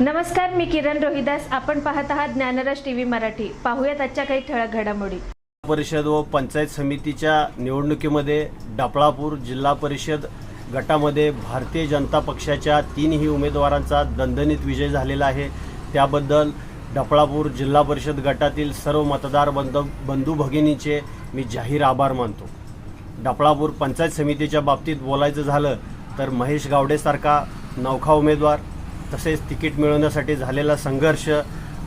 नमस्कार मी किरण रोहिदास. आपण पाहत आहात ज्ञानराज टी व्ही मराठी. पाहूयात आजच्या काही ठळक घडामोडी. परिषद व पंचायत समितीच्या निवडणुकीमध्ये डपळापूर जिल्हा परिषद गटामध्ये भारतीय जनता पक्षाच्या तीनही उमेदवारांचा दणदणीत विजय झालेला आहे. त्याबद्दल डपळापूर जिल्हा परिषद गटातील सर्व मतदार बंध बंधू भगिनीचे मी जाहीर आभार मानतो. डपळापूर पंचायत समितीच्या बाबतीत बोलायचं झालं तर महेश गावडेसारखा नौखा उमेदवार तसेच तिकीट मिळवण्यासाठी झालेला संघर्ष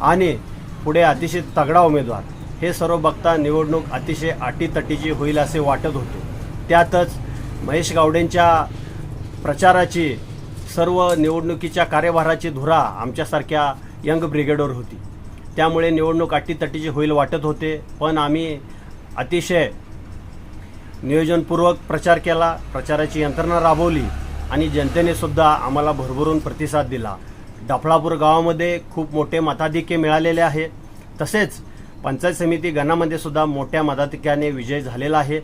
आणि पुढे अतिशय तगडा उमेदवार हे सर्व बघता निवडणूक अतिशय अटीतटीची होईल असे वाटत होते. त्यातच महेश गावडेंच्या प्रचाराची सर्व निवडणुकीच्या कार्यभाराची धुरा आमच्यासारख्या यंग ब्रिगेडवर होती. त्यामुळे निवडणूक अटीतटीची होईल वाटत होते पण आम्ही अतिशय नियोजनपूर्वक प्रचार केला प्रचाराची यंत्रणा राबवली. आणि जनतेने सुद्धा आम्हाला भरभरून प्रतिसाद दिला. डफळापूर गावामध्ये खूप मोठे मताधिक्य मिळालेले आहे. तसेच पंचायत समिती गणामध्ये सुद्धा मोठ्या मताधिक्याने विजय झालेला आहे.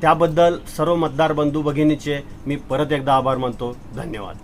त्याबद्दल सर्व मतदार बंधू भगिनीचे मी परत एकदा आभार मानतो. धन्यवाद.